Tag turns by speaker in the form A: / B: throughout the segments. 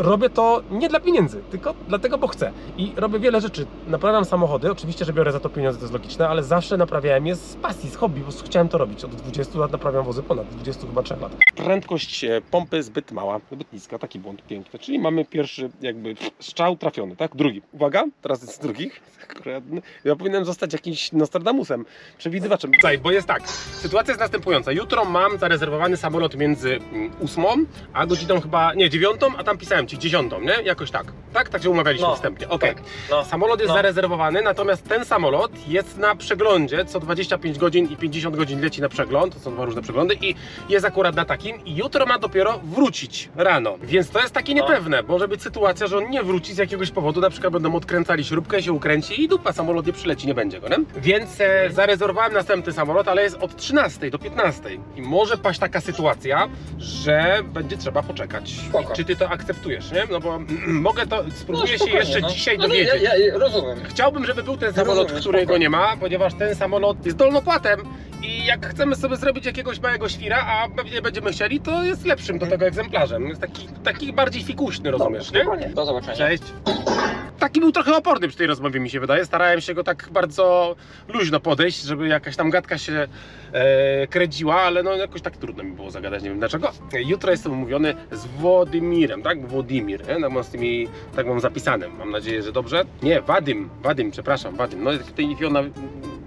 A: robię to nie dla pieniędzy, tylko dlatego, bo chcę. I robię wiele rzeczy. Naprawiam samochody, oczywiście, że biorę za to pieniądze, to jest logiczne, ale zawsze naprawiałem je z pasji, z hobby, prostu chciałem to robić. Od 20 lat naprawiam wozy, ponad 20 chyba 3 lat. Prędkość e, pompy zbyt mała, zbyt niska, taki błąd piękny. Czyli mamy pierwszy jakby strzał trafiony, tak? Drugi. Uwaga, teraz jest drugi. Ja powinienem zostać jakimś Nostradamusem, przewidywaczem. Tutaj, bo jest tak, sytuacja jest następująca. Jutro mam zarezerwowany samolot między mm, ósmą, a godziną chyba, nie, dziewiątą, a tam pisałem ci dziesiątą, nie? Jakoś tak. Tak? Tak się umawialiśmy
B: No,
A: wstępnie. Okej.
B: tak. No.
A: Samolot jest
B: No.
A: zarezerwowany, natomiast ten samolot jest na przeglądzie, co 25 godzin i 50 godzin leci na przegląd, to są dwa różne przeglądy i jest akurat na takim i jutro ma dopiero wrócić rano, więc to jest takie
B: No.
A: niepewne, może być sytuacja, że on nie wróci z jakiegoś powodu, na przykład będą odkręcali śrubkę, się ukręci i dupa, samolot nie przyleci, nie będzie go, nie? Więc e, zarezerwowałem następny samolot, ale jest od 13 do 15 i może paść taka sytuacja, że będzie trzeba poczekać.
B: Spoko.
A: Czy ty to akceptujesz, nie? No bo mogę to, spróbuję się
B: spokojnie,
A: jeszcze
B: no.
A: dzisiaj
B: No,
A: dowiedzieć.
B: Ja, ja, rozumiem.
A: Chciałbym, żeby był ten samolot,
B: Rozumiem,
A: którego nie ma, ponieważ ten samolot jest dolnopłatem i jak chcemy sobie zrobić jakiegoś małego świra, a pewnie będziemy chcieli, to jest lepszym do tego egzemplarzem. Jest taki, taki bardziej fikuśny, rozumiesz, nie?
B: Spokojnie. Do zobaczenia.
A: Cześć. Taki był trochę oporny przy tej rozmowie, mi się wydaje. Starałem się go tak bardzo luźno podejść, żeby jakaś tam gadka się e, kręciła, ale no jakoś tak trudno mi było zagadać, nie wiem dlaczego. Jutro jestem umówiony z Włodymirem, tak? Włodimir, nie? Tak mam z tymi, tak mam zapisane. Mam nadzieję, że dobrze. Nie, Wadim, Wadim, przepraszam, Wadim. No tej Fiona,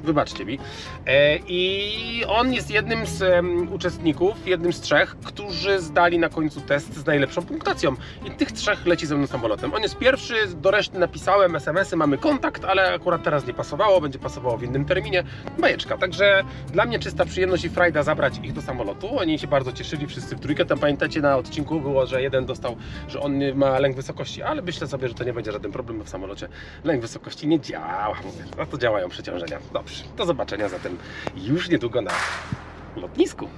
A: wybaczcie mi. E, I on jest jednym z uczestników, jednym z trzech, którzy zdali na końcu test z najlepszą punktacją. I tych trzech leci ze mną samolotem. On jest pierwszy, do reszty napisałem SMS-y, mamy kontakt, ale akurat teraz nie pasowało, będzie pasowało w innym terminie. Bajeczka, także dla mnie czysta przyjemność i frajda zabrać ich do samolotu. Oni się bardzo cieszyli, wszyscy w trójkę. Tam pamiętacie na odcinku było, że jeden dostał, że on ma lęk wysokości, ale myślę sobie, że to nie będzie żaden problem bo w samolocie. Lęk wysokości nie działa. No to działają przeciążenia. Dobrze, do zobaczenia zatem już niedługo na lotnisku.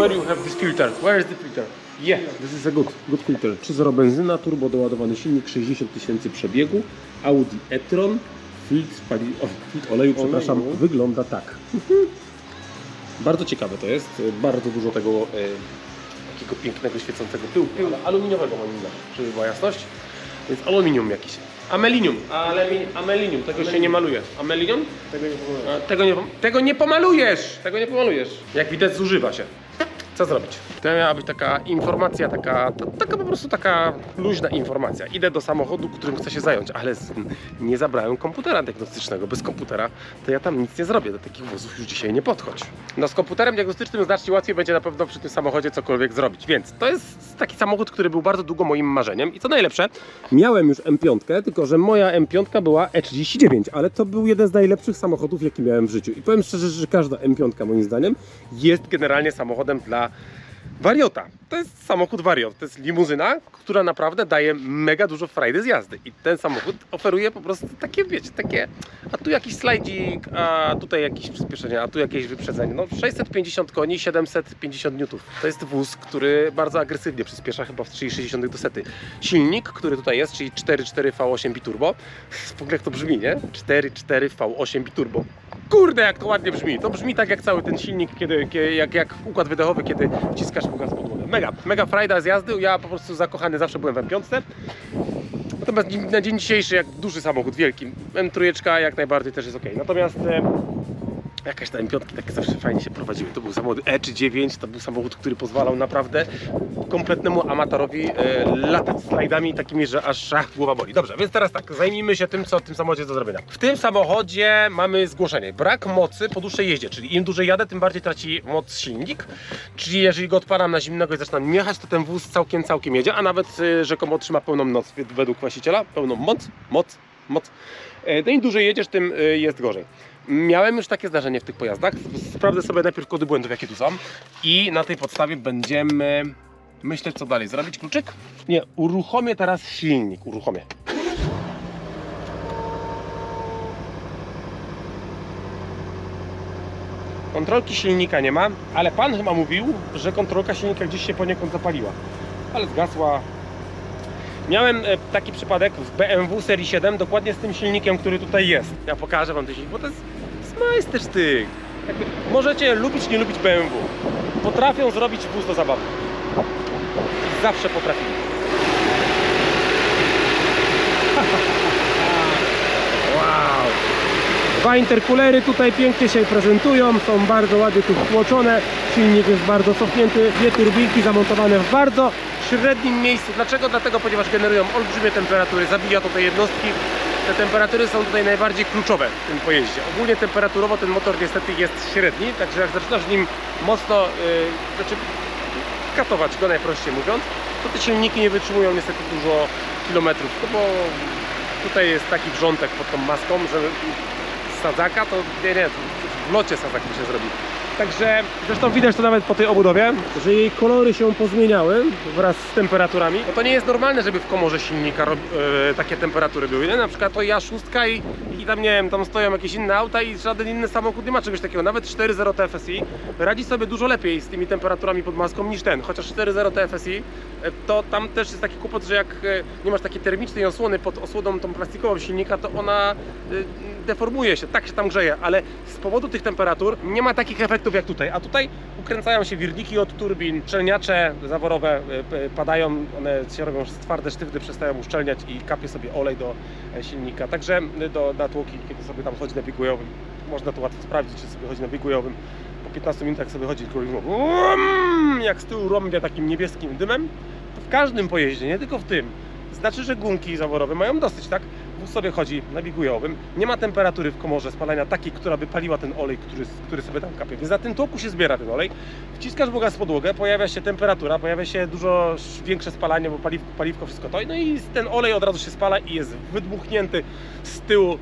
A: Where you have this filter? Where is the filter? Yeah, this is a good, good filter. 3.0 benzyna, turbo doładowany silnik, 60 tysięcy przebiegu, Audi e-tron, filtr, pali... o, filtr oleju, przepraszam, wygląda tak. bardzo ciekawe to jest, bardzo dużo tego e, takiego pięknego, świecącego pyłu, pyłu aluminiowego moim zdaniem, żeby była jasność. Więc aluminium jakiś. Amelinium, amelinium, tego się nie maluje. Amelinium? Tego nie pomalujesz. Tego nie, tego nie pomalujesz! Tego nie pomalujesz. Jak widać zużywa się. Co zrobić? To miała być taka informacja, taka, taka po prostu taka luźna informacja. Idę do samochodu, którym chcę się zająć, ale nie zabrałem komputera diagnostycznego. Bez komputera to ja tam nic nie zrobię. Do takich wozów już dzisiaj nie podchodź. No z komputerem diagnostycznym znacznie łatwiej będzie na pewno przy tym samochodzie cokolwiek zrobić. Więc to jest taki samochód, który był bardzo długo moim marzeniem. I co najlepsze, miałem już M5, tylko że moja M5 była E39, ale to był jeden z najlepszych samochodów, jaki miałem w życiu. I powiem szczerze, że każda M5 moim zdaniem jest generalnie samochodem dla wariota. To jest samochód wariot, to jest limuzyna, która naprawdę daje mega dużo frajdy z jazdy. I ten samochód oferuje po prostu takie, wiecie, takie, a tu jakiś slajdzik, a tutaj jakieś przyspieszenie, a tu jakieś wyprzedzenie. No 650 koni, 750 newtów. To jest wóz, który bardzo agresywnie przyspiesza, chyba w 3,60 do sety. Silnik, który tutaj jest, czyli 4.4 V8 biturbo. W ogóle jak to brzmi, nie? 4.4 V8 biturbo. Kurde, jak to ładnie brzmi. To brzmi tak jak cały ten silnik, kiedy, kiedy jak, jak układ wydechowy, kiedy wciskasz gaz podłogę. Mega, mega frajda z jazdy. Ja po prostu zakochany zawsze byłem w M5. Natomiast na dzień dzisiejszy, jak duży samochód, wielki, M3 jak najbardziej też jest ok. Natomiast e, jakaś ta M5 takie zawsze fajnie się prowadziły. To był samochód E czy 9, to był samochód, który pozwalał naprawdę kompletnemu amatorowi e, latać slajdami takimi, że aż ach, głowa boli. Dobrze, więc teraz tak, zajmijmy się tym, co w tym samochodzie jest do zrobienia. W tym samochodzie mamy zgłoszenie. Brak mocy po dłuższej jeździe, czyli im dłużej jadę, tym bardziej traci moc silnik. Czyli jeżeli go odpalam na zimnego i zaczynam jechać, to ten wóz całkiem, całkiem jedzie, a nawet y, rzekomo otrzyma pełną moc według właściciela. Pełną moc, moc, moc. E, No im dłużej jedziesz, tym y, jest gorzej. Miałem już takie zdarzenie w tych pojazdach. Sprawdzę sobie najpierw kody błędów, jakie tu są. I na tej podstawie będziemy myśleć co dalej. Zrobić kluczyk? Nie, uruchomię teraz silnik. Uruchomię. Kontrolki silnika nie ma, ale pan chyba mówił, że kontrolka silnika gdzieś się poniekąd zapaliła. Ale zgasła. Miałem e, taki przypadek w BMW serii 7, dokładnie z tym silnikiem, który tutaj jest. Ja pokażę wam ten silnik, bo to jest, to jest majstersztyk. Jakby możecie lubić, nie lubić BMW. Potrafią zrobić wóz do zabawy. Zawsze potrafili. wow! Dwa interkulery tutaj pięknie się prezentują, są bardzo ładnie tu wtłoczone, silnik jest bardzo cofnięty, dwie turbinki zamontowane w bardzo średnim miejscu. Dlaczego? Dlatego, ponieważ generują olbrzymie temperatury, zabija to te jednostki. Te temperatury są tutaj najbardziej kluczowe w tym pojeździe. Ogólnie temperaturowo ten motor niestety jest średni, także jak zaczynasz nim mocno, yy, znaczy katować go najprościej mówiąc, to te silniki nie wytrzymują niestety dużo kilometrów, no bo tutaj jest taki wrzątek pod tą maską, że sadzaka to nie, nie, w locie sadzak się zrobi. Także zresztą widać to nawet po tej obudowie, że jej kolory się pozmieniały wraz z temperaturami. No to nie jest normalne, żeby w komorze silnika e, takie temperatury były. Nie? Na przykład to ja szóstka i, i tam nie wiem, tam stoją jakieś inne auta i żaden inny samochód nie ma czegoś takiego. Nawet 4.0 TFSI radzi sobie dużo lepiej z tymi temperaturami pod maską niż ten. Chociaż 4.0 TFSI e, to tam też jest taki kłopot, że jak e, nie masz takiej termicznej osłony pod osłoną tą plastikową silnika, to ona e, deformuje się, tak się tam grzeje, ale z powodu tych temperatur nie ma takich efektów jak tutaj. A tutaj ukręcają się wirniki od turbin, szczelniacze zaworowe p- padają, one się robią twarde, sztywne, przestają uszczelniać i kapie sobie olej do e, silnika. Także e, do natłoki, kiedy sobie tam chodzi na bigwayowym, można to łatwo sprawdzić, czy sobie chodzi na bigwayowym. Po 15 minutach sobie chodzi, tylko jak z tyłu rąbie takim niebieskim dymem, to w każdym pojeździe, nie tylko w tym, znaczy, że gumki zaworowe mają dosyć, tak? Sobie chodzi na bigujowym, nie ma temperatury w komorze spalania takiej, która by paliła ten olej, który, który sobie tam kapie. Więc na tym tłoku się zbiera ten olej, wciskasz w gaz podłogę, pojawia się temperatura, pojawia się dużo sz- większe spalanie, bo paliwko, paliwko wszystko to, no i ten olej od razu się spala i jest wydmuchnięty z tyłu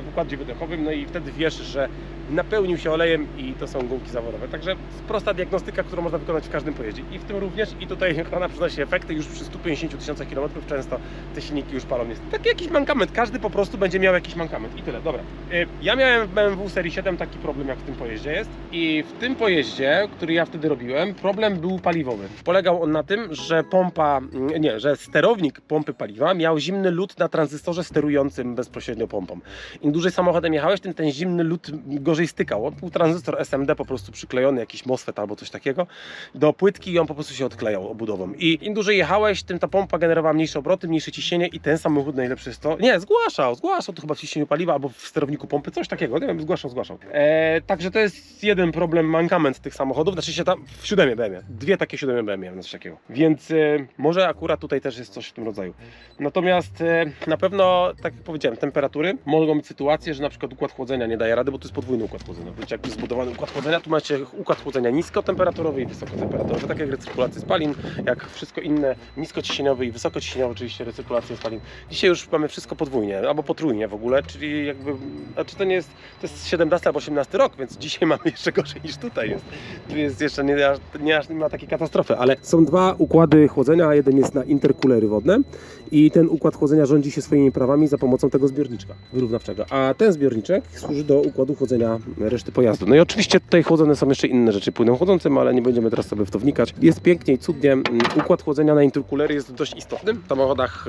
A: w układzie wydechowym, no i wtedy wiesz, że napełnił się olejem i to są gumki zaworowe. Także prosta diagnostyka, którą można wykonać w każdym pojeździe. I w tym również, i tutaj ona przynosi efekty już przy 150 tysiącach kilometrów często te silniki już palą. Jest taki jakiś mankament, każdy po prostu będzie miał jakiś mankament i tyle. Dobra. Y, Ja miałem w BMW serii 7 taki problem jak w tym pojeździe jest i w tym pojeździe, który ja wtedy robiłem, problem był paliwowy. Polegał on na tym, że pompa, mm, nie, że sterownik pompy paliwa miał zimny lód na tranzystorze sterującym bezpośrednio pompą. Im dłużej samochodem jechałeś, tym ten zimny lód gorzej stykał. On był tranzystor SMD po prostu przyklejony, jakiś MOSFET albo coś takiego, do płytki i on po prostu się odklejał obudową. I im dłużej jechałeś, tym ta pompa generowała mniejsze obroty, mniejsze ciśnienie i ten samochód najlepszy jest to... Nie, zgłaszał, zgłaszał to chyba w ciśnieniu paliwa albo w sterowniku pompy, coś takiego, nie wiem, zgłaszał, zgłaszał. E, także to jest jeden problem, mankament tych samochodów, znaczy się tam w siódemie BMW, dwie takie siódemie BMW miałem, coś takiego. Więc e, może akurat tutaj też jest coś w tym rodzaju. Natomiast e, na pewno, tak jak powiedziałem, temperatury mogą być sytuacje, że na przykład układ chłodzenia nie daje rady, bo to jest podwójny układ chłodzenia. Wiecie, jak jest zbudowany układ chłodzenia, tu macie układ chłodzenia niskotemperaturowy i wysokotemperaturowy, tak jak recyrkulacja spalin, jak wszystko inne, niskociśnieniowy i wysokociśnieniowy oczywiście recyrkulacja spalin. Dzisiaj już mamy wszystko podwójnie, albo potrójnie w ogóle, czyli jakby, znaczy to nie jest, to jest 17 albo 18 rok, więc dzisiaj mamy jeszcze gorzej niż tutaj jest. Tu jest jeszcze nie, nie, aż nie ma takiej katastrofy, ale są dwa układy chłodzenia, jeden jest na interkulery wodne i ten układ chłodzenia rządzi się swoimi prawami za pomocą tego zbiorniczka a ten zbiorniczek służy do układu chłodzenia reszty pojazdu. No i oczywiście tutaj chłodzone są jeszcze inne rzeczy płynem chłodzącym, ale nie będziemy teraz sobie w to wnikać. Jest pięknie i cudnie. Mm, Układ chłodzenia na interkulery jest dość istotny. W samochodach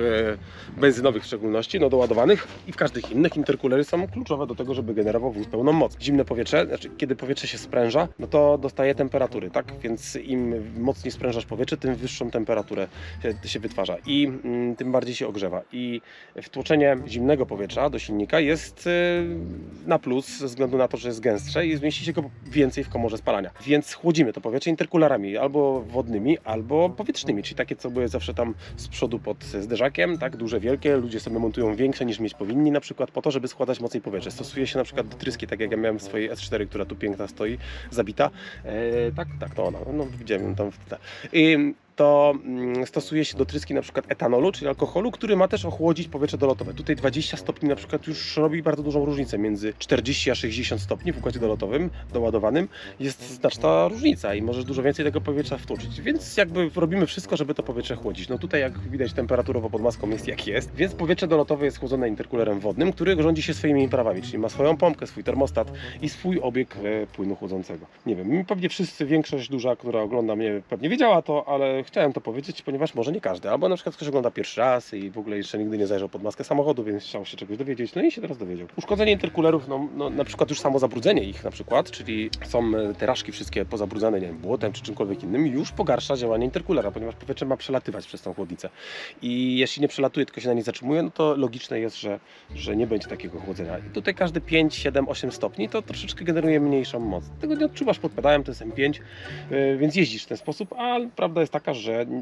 A: e, benzynowych w szczególności, no doładowanych i w każdych innych interkulery są kluczowe do tego, żeby generował wóz pełną moc. Zimne powietrze, znaczy kiedy powietrze się spręża, no to dostaje temperatury, tak? Więc im mocniej sprężasz powietrze, tym wyższą temperaturę się, się wytwarza i mm, tym bardziej się ogrzewa. I wtłoczenie zimnego powietrza do silnika jest e, na plus ze względu na to, że jest gęstsze i zmieści się go więcej w komorze spalania. Więc chłodzimy to powietrze interkularami albo wodnymi, albo powietrznymi, czyli takie, co były zawsze tam z przodu pod zderzakiem, tak, duże, wielkie. Ludzie sobie montują większe niż mieć powinni, na przykład po to, żeby składać mocniej powietrze. Stosuje się na przykład do tryski, tak jak ja miałem w swojej S4, która tu piękna stoi, zabita. E, tak, tak, to ona. No, widziałem tam w tle. To mm, stosuje się do tryski na przykład etanolu, czyli alkoholu, który ma też ochłodzić powietrze dolotowe. Tutaj 20 stopni na przykład już robi bardzo dużą różnicę między 40 a 60 stopni w układzie dolotowym, doładowanym. Jest znaczna różnica i możesz dużo więcej tego powietrza wtłoczyć. Więc jakby robimy wszystko, żeby to powietrze chłodzić. No tutaj jak widać temperaturowo pod maską jest jak jest, więc powietrze dolotowe jest chłodzone interkulerem wodnym, który rządzi się swoimi prawami, czyli ma swoją pompkę, swój termostat i swój obieg e, płynu chłodzącego. Nie wiem, pewnie wszyscy, większość duża, która ogląda mnie pewnie wiedziała to, ale chciałem to powiedzieć, ponieważ może nie każdy, albo na przykład ktoś ogląda pierwszy raz i w ogóle jeszcze nigdy nie zajrzał pod maskę samochodu, więc chciał się czegoś dowiedzieć, no i się teraz dowiedział. Uszkodzenie interkulerów, no, no na przykład już samo zabrudzenie ich na przykład, czyli są e, te raszki wszystkie pozabrudzane, nie wiem, błotem czy czymkolwiek innym, już pogarsza działanie interkulera, ponieważ powietrze ma przelatywać przez tą chłodnicę. I jeśli nie przelatuje, tylko się na niej zatrzymuje, no to logiczne jest, że, że nie będzie takiego chłodzenia. I tutaj każdy 5, 7, 8 stopni to troszeczkę generuje mniejszą moc. Tego nie odczuwasz pod pedałem, to jest M5, yy, więc jeździsz w ten sposób, a prawda jest taka, że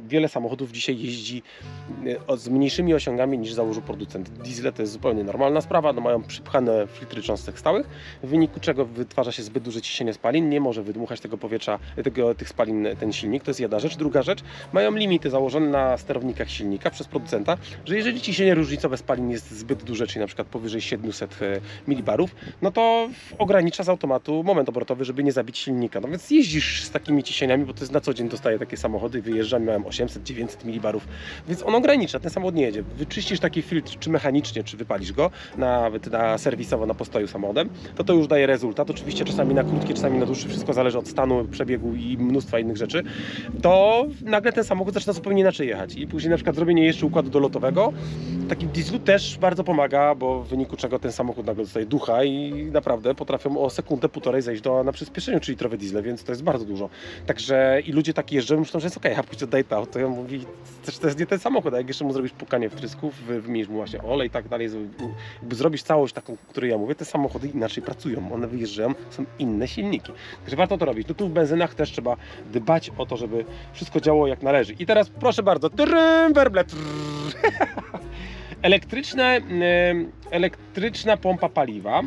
A: wiele samochodów dzisiaj jeździ o- z mniejszymi osiągami niż założył producent. Diesle to jest zupełnie normalna sprawa, no mają przypchane filtry cząstek stałych, w wyniku czego wytwarza się zbyt duże ciśnienie spalin, nie może wydmuchać tego powietrza, tego, tych spalin ten silnik, to jest jedna rzecz. Druga rzecz, mają limity założone na sterownikach silnika przez producenta, że jeżeli ciśnienie różnicowe spalin jest zbyt duże, czyli na przykład powyżej 700 e, milibarów, no to ogranicza z automatu moment obrotowy, żeby nie zabić silnika. No więc jeździsz z takimi ciśnieniami, bo to jest na co dzień dostaję takie samochody, wyjeżdżam, miałem 800-900 milibarów, więc on ogranicza, ten samochód nie jedzie. Wyczyścisz taki filtr, czy mechanicznie, czy wypalisz go, nawet na serwisowo, na postoju samochodem, to to już daje rezultat. Oczywiście czasami na krótkie, czasami na dłuższe, wszystko zależy od stanu, przebiegu i mnóstwa innych rzeczy. To nagle ten samochód zaczyna zupełnie inaczej jechać. I później na przykład zrobienie jeszcze układu dolotowego, takim dieslu też bardzo pomaga, bo w wyniku czego ten samochód nagle dostaje ducha i naprawdę potrafią o sekundę, półtorej zejść do, na przyspieszeniu 3 litrowe diesle, więc to jest bardzo dużo. Także i ludzie tak jeżdżą, myślą, że jest okej, okay, a później oddaję to auto, ja mówi, że to jest nie ten samochód, a jak jeszcze mu zrobisz pukanie wtrysków, wy- wymienisz mu właśnie olej i tak dalej, jakby zrobisz całość taką, o której ja mówię, te samochody inaczej pracują, one wyjeżdżają, są inne silniki. Także warto to robić. No tu w benzynach też trzeba dbać o to, żeby wszystko działało jak należy. I teraz proszę bardzo, trrrm, werble. Elektryczne, elektryczna pompa paliwa,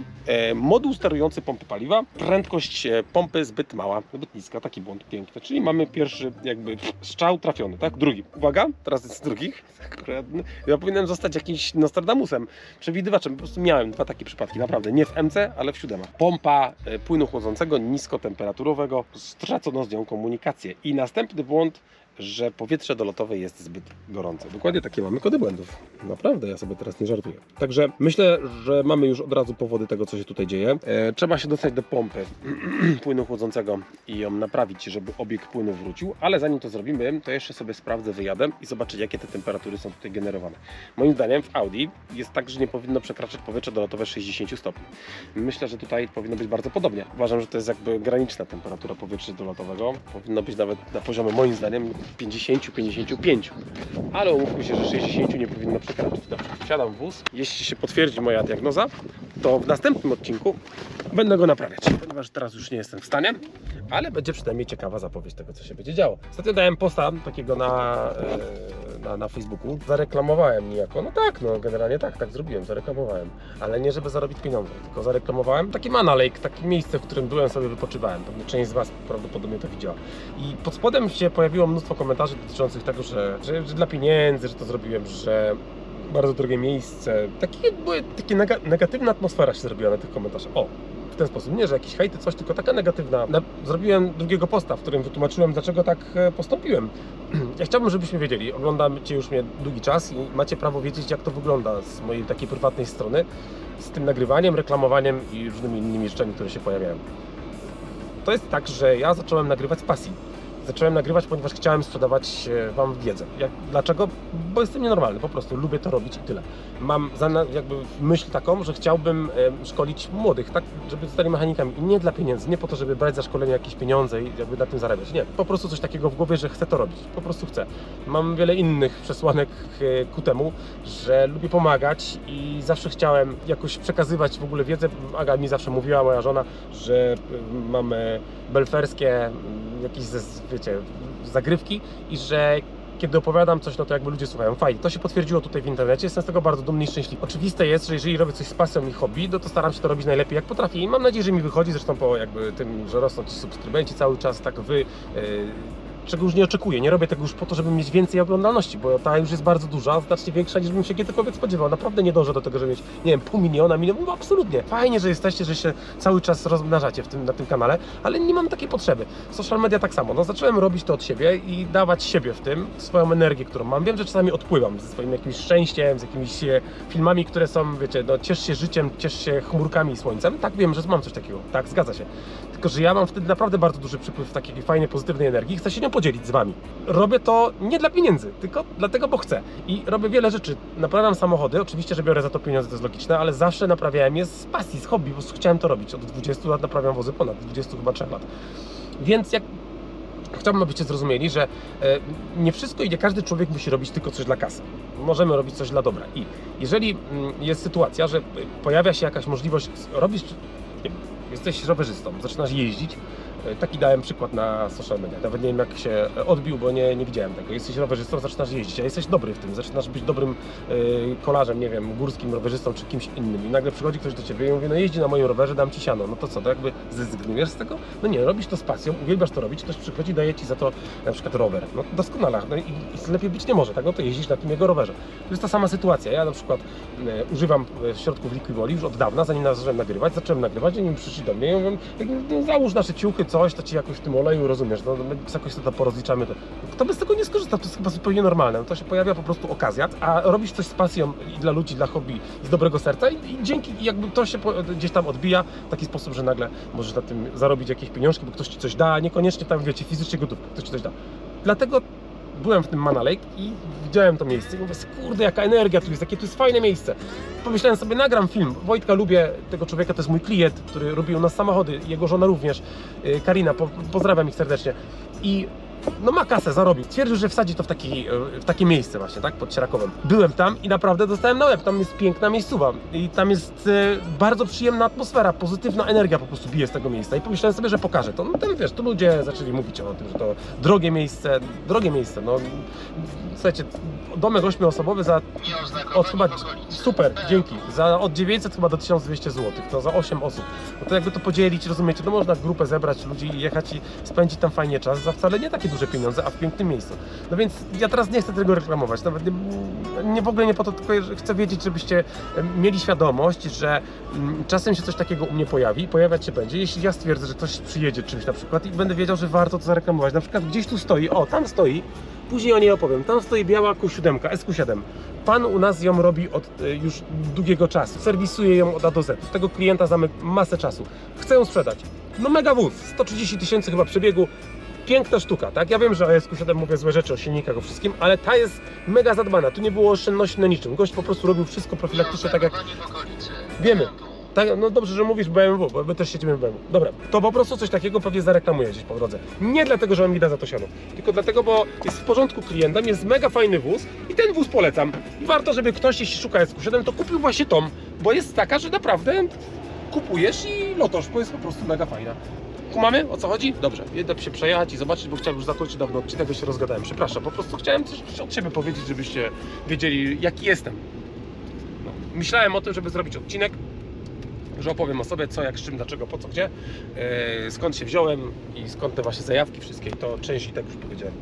A: moduł sterujący pompy paliwa, prędkość e, pompy zbyt mała, zbyt niska, taki błąd piękny, czyli mamy pierwszy jakby strzał trafiony, tak? Drugi, uwaga, teraz jest drugi, Akurat, no, ja powinienem zostać jakimś Nostradamusem, przewidywaczem, po prostu miałem dwa takie przypadki, naprawdę, nie w MC, ale w siódemach. Pompa e, płynu chłodzącego niskotemperaturowego, stracono z nią komunikację. I następny błąd, że powietrze dolotowe jest zbyt gorące. Dokładnie takie mamy kody błędów. Naprawdę, ja sobie teraz nie żartuję. Także myślę, że mamy już od razu powody tego, co się tutaj dzieje. E, trzeba się dostać do pompy płynu chłodzącego i ją naprawić, żeby obieg płynu wrócił, ale zanim to zrobimy, to jeszcze sobie sprawdzę, wyjadę i zobaczę, jakie te temperatury są tutaj generowane. Moim zdaniem w Audi jest tak, że nie powinno przekraczać powietrze dolotowe 60 stopni. Myślę, że tutaj powinno być bardzo podobnie. Uważam, że to jest jakby graniczna temperatura powietrza dolotowego. Powinno być nawet na poziomie, moim zdaniem, 50-55. Ale umówmy się, że 60 nie powinno przekraczać. Dobrze, wsiadam w wóz. Jeśli się potwierdzi moja diagnoza, to w następnym odcinku będę go naprawiać, ponieważ teraz już nie jestem w stanie, ale będzie przynajmniej ciekawa zapowiedź tego, co się będzie działo. Ostatnio dałem posta takiego na, e, na, na Facebooku, zareklamowałem niejako, no tak, no generalnie tak, tak zrobiłem, zareklamowałem, ale nie żeby zarobić pieniądze, tylko zareklamowałem taki Mana Lake, takie miejsce, w którym byłem sobie wypoczywałem, pewnie część z Was prawdopodobnie to widziała. I pod spodem się pojawiło mnóstwo komentarzy dotyczących tego, że, że, że dla pieniędzy, że to zrobiłem, że bardzo drogie miejsce. Takie, były, takie nega, negatywna atmosfera się zrobiła na tych komentarzach. O, w ten sposób. Nie, że jakieś hejty, coś, tylko taka negatywna. Na, zrobiłem drugiego posta, w którym wytłumaczyłem, dlaczego tak e, postąpiłem. Ja chciałbym, żebyśmy wiedzieli, oglądacie już mnie długi czas i macie prawo wiedzieć, jak to wygląda z mojej takiej prywatnej strony, z tym nagrywaniem, reklamowaniem i różnymi innymi rzeczami, które się pojawiają. To jest tak, że ja zacząłem nagrywać z pasji. Zacząłem nagrywać, ponieważ chciałem sprzedawać e, Wam wiedzę. Jak, dlaczego? Bo jestem nienormalny, po prostu lubię to robić i tyle. Mam za, jakby myśl taką, że chciałbym e, szkolić młodych, tak, żeby zostali mechanikami i nie dla pieniędzy, nie po to, żeby brać za szkolenie jakieś pieniądze i jakby na tym zarabiać. Nie, po prostu coś takiego w głowie, że chcę to robić. Po prostu chcę. Mam wiele innych przesłanek e, ku temu, że lubię pomagać i zawsze chciałem jakoś przekazywać w ogóle wiedzę. Aga mi zawsze mówiła, moja żona, że e, mamy belferskie jakieś, wiecie, zagrywki i że kiedy opowiadam coś, no to jakby ludzie słuchają. Fajnie. To się potwierdziło tutaj w internecie. Jestem z tego bardzo dumny i szczęśliwy. Oczywiste jest, że jeżeli robię coś z pasją i hobby, no to staram się to robić najlepiej jak potrafię i mam nadzieję, że mi wychodzi. Zresztą po jakby tym, że rosną ci subskrybenci cały czas, tak wy yy, czego już nie oczekuję. Nie robię tego już po to, żeby mieć więcej oglądalności, bo ta już jest bardzo duża, znacznie większa niż bym się kiedykolwiek spodziewał. Naprawdę nie dążę do tego, żeby mieć, nie wiem, pół miliona, milion, no absolutnie. Fajnie, że jesteście, że się cały czas rozmnażacie w tym, na tym kanale, ale nie mam takiej potrzeby. Social media tak samo. No, zacząłem robić to od siebie i dawać siebie w tym, swoją energię, którą mam. Wiem, że czasami odpływam ze swoim jakimś szczęściem, z jakimiś e, filmami, które są, wiecie, no ciesz się życiem, ciesz się chmurkami i słońcem. Tak, wiem, że mam coś takiego. Tak, zgadza się. Tylko, że ja mam wtedy naprawdę bardzo duży przypływ takiej fajnej, pozytywnej energii i chcę się nią podzielić z Wami. Robię to nie dla pieniędzy, tylko dlatego, bo chcę. I robię wiele rzeczy. Naprawiam samochody, oczywiście, że biorę za to pieniądze, to jest logiczne, ale zawsze naprawiałem je z pasji, z hobby, prostu chciałem to robić. Od 20 lat naprawiam wozy, ponad 20 chyba 3 lat. Więc jak Chciałbym, abyście zrozumieli, że e, nie wszystko i nie każdy człowiek musi robić tylko coś dla kasy. Możemy robić coś dla dobra. I jeżeli mm, jest sytuacja, że pojawia się jakaś możliwość, wiem, jesteś rowerzystą, zaczynasz jeździć, taki dałem przykład na social media. Nawet nie wiem, jak się odbił, bo nie, nie widziałem tego. Jesteś rowerzystą, zaczynasz jeździć, a jesteś dobry w tym, zaczynasz być dobrym e, kolarzem, nie wiem, górskim rowerzystą czy kimś innym. I nagle przychodzi ktoś do ciebie i mówi, no jeździ na moim rowerze, dam ci siano. No to co, to jakby zrezygnujesz z tego? No nie, robisz to z pasją, uwielbiasz to robić, ktoś przychodzi, daje ci za to na przykład rower. No doskonale, no i, i lepiej być nie może, tak? No to jeździsz na tym jego rowerze. To jest ta sama sytuacja. Ja na przykład e, używam e, środków Liquimoli już od dawna, zanim zacząłem nagrywać, zacząłem nagrywać, oni przyszli do mnie no, załóż nasze ciuchy, coś, to ci jakoś w tym oleju, rozumiesz, no my jakoś to porozliczamy. To, kto bez tego nie skorzysta, to jest chyba zupełnie normalne. No, to się pojawia po prostu okazja, a robisz coś z pasją i dla ludzi, dla hobby, z dobrego serca i, i dzięki, jakby to się po, gdzieś tam odbija w taki sposób, że nagle możesz na tym zarobić jakieś pieniążki, bo ktoś ci coś da, niekoniecznie tam, wiecie, fizycznie gotówkę, ktoś ci coś da. Dlatego byłem w tym Mana Lake i widziałem to miejsce i mówię, kurde, jaka energia tu jest, jakie tu jest fajne miejsce. Pomyślałem sobie, nagram film. Wojtka lubię, tego człowieka to jest mój klient, który robił nas samochody, jego żona również, yy, Karina, po, pozdrawiam ich serdecznie. I no ma kasę, zarobił. Twierdził, że wsadzi to w, taki, e, w takie miejsce właśnie, tak, pod Sierakowem. Byłem tam i naprawdę dostałem na łeb, tam jest piękna miejscowa i tam jest e, bardzo przyjemna atmosfera, pozytywna energia po prostu bije z tego miejsca i pomyślałem sobie, że pokażę to. No tam wiesz, tu ludzie zaczęli mówić o tym, że to drogie miejsce, drogie miejsce, no słuchajcie, domek ośmioosobowy za od chyba super, dzięki. Za od 900 chyba do 1200 zł, to za 8 osób. No to jakby to podzielić, rozumiecie, no można grupę zebrać ludzi i jechać i spędzić tam fajnie czas za wcale nie takie duże pieniądze, a w pięknym miejscu. No więc ja teraz nie chcę tego reklamować, nawet nie, nie w ogóle nie po to, tylko chcę wiedzieć, żebyście mieli świadomość, że mm, czasem się coś takiego u mnie pojawi, pojawiać się będzie, jeśli ja stwierdzę, że ktoś przyjedzie czymś na przykład i będę wiedział, że warto to zareklamować. Na przykład gdzieś tu stoi, o tam stoi, Później o niej opowiem. Tam stoi biała Q7, SQ7. Pan u nas ją robi od e, już długiego czasu. Serwisuje ją od A do Z. Tego klienta znamy masę czasu. Chcę ją sprzedać. No mega wóz, 130 tysięcy chyba przebiegu. Piękna sztuka, tak? Ja wiem, że o SQ7 mówię złe rzeczy, o silnikach, o wszystkim, ale ta jest mega zadbana. Tu nie było oszczędności na niczym. Gość po prostu robił wszystko profilaktycznie, tak jak Wiemy. Tak, no dobrze, że mówisz BMW, bo my też siedzimy w BMW. Dobra, to po prostu coś takiego pewnie zareklamuję gdzieś po drodze. Nie dlatego, że on mi da za to siano, tylko dlatego, bo jest w porządku klientem, jest mega fajny wóz i ten wóz polecam. I warto, żeby ktoś, jeśli szuka SQ7, to kupił właśnie tą, bo jest taka, że naprawdę kupujesz i lotosz, bo jest po prostu mega fajna. Kumamy? O co chodzi? Dobrze, jedę się przejechać i zobaczyć, bo chciałem już zakończyć dawno odcinek, bo się rozgadałem. Przepraszam, po prostu chciałem coś od siebie powiedzieć, żebyście wiedzieli, jaki jestem. No, myślałem o tym, żeby zrobić odcinek, że opowiem o sobie, co, jak, z czym, dlaczego, po co, gdzie, yy, skąd się wziąłem i skąd te właśnie zajawki wszystkie, to część i tak już powiedziałem.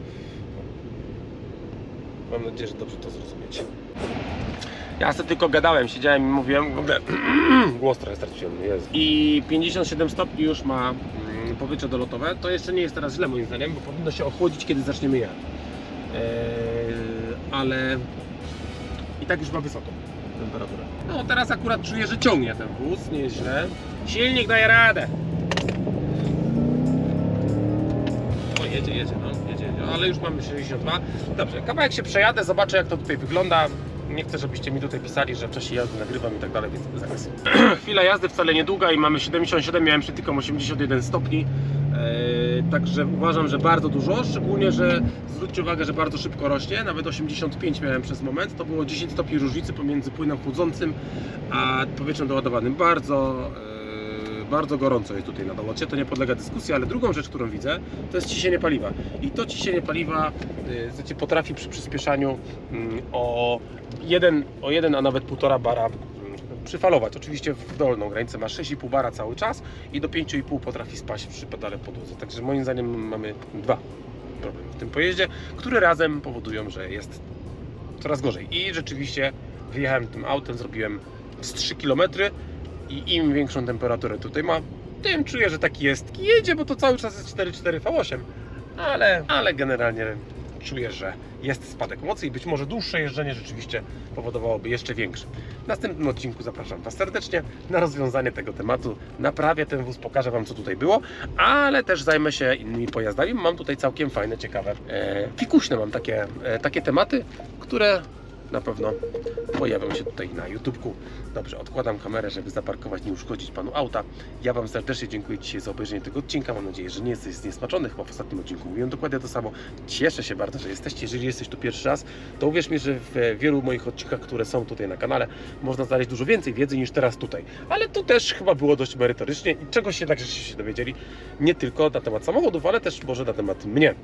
A: Mam nadzieję, że dobrze to zrozumiecie. Ja sobie tylko gadałem, siedziałem i mówiłem, w ogóle głos trochę straciłem, jest. I 57 stopni już ma mm, powietrze dolotowe, to jeszcze nie jest teraz źle moim zdaniem, bo powinno się ochłodzić, kiedy zaczniemy jechać. Yy, ale i tak już ma wysoką temperaturę. No teraz akurat czuję, że ciągnie ten wóz, nie jest źle. Silnik daje radę. O, jedzie, jedzie, no, jedzie, jedzie. ale już mamy 62. Dobrze, kawałek się przejadę, zobaczę jak to tutaj wygląda. Nie chcę, żebyście mi tutaj pisali, że w czasie jazdy nagrywam i tak dalej, więc zaraz. Chwila jazdy wcale niedługa i mamy 77, miałem przed tylko 81 stopni. Eee, także uważam, że bardzo dużo, szczególnie, że zwróćcie uwagę, że bardzo szybko rośnie, nawet 85 miałem przez moment, to było 10 stopni różnicy pomiędzy płynem chłodzącym a powietrzem doładowanym. Bardzo, eee, bardzo gorąco jest tutaj na dołocie, to nie podlega dyskusji, ale drugą rzecz, którą widzę, to jest ciśnienie paliwa. I to ciśnienie paliwa yy, znaczy potrafi przy przyspieszaniu mm, o 1, o 1, a nawet 1,5 bara przyfalować. Oczywiście w dolną granicę ma 6,5 bara cały czas i do 5,5 potrafi spaść przy pedale podłodze. Także moim zdaniem mamy dwa. problemy w tym pojeździe, które razem powodują, że jest coraz gorzej. I rzeczywiście wyjechałem tym autem, zrobiłem z 3 km i im większą temperaturę tutaj ma, tym czuję, że taki jest. Jedzie, bo to cały czas jest 4,4 V8, ale, ale generalnie czuję, że jest spadek mocy i być może dłuższe jeżdżenie rzeczywiście powodowałoby jeszcze większy. W następnym odcinku zapraszam Was serdecznie na rozwiązanie tego tematu. Naprawię ten wóz, pokażę Wam co tutaj było, ale też zajmę się innymi pojazdami. Mam tutaj całkiem fajne, ciekawe, e, fikuśne mam takie, e, takie tematy, które na pewno pojawią się tutaj na YouTubku. Dobrze, odkładam kamerę, żeby zaparkować, nie uszkodzić Panu auta. Ja Wam serdecznie dziękuję dzisiaj za obejrzenie tego odcinka. Mam nadzieję, że nie jesteś zniesmaczony. Chyba w ostatnim odcinku mówiłem dokładnie to samo. Cieszę się bardzo, że jesteście. Jeżeli jesteś tu pierwszy raz, to uwierz mi, że w wielu moich odcinkach, które są tutaj na kanale, można znaleźć dużo więcej wiedzy niż teraz tutaj. Ale tu też chyba było dość merytorycznie i czegoś jednak żeście się dowiedzieli. Nie tylko na temat samochodów, ale też może na temat mnie.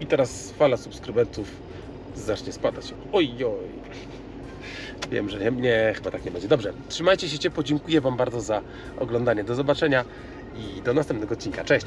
A: I teraz fala subskrybentów zacznie spadać. Oj, oj. Wiem, że nie, nie, chyba tak nie będzie. Dobrze, trzymajcie się ciepło. Dziękuję Wam bardzo za oglądanie. Do zobaczenia i do następnego odcinka. Cześć!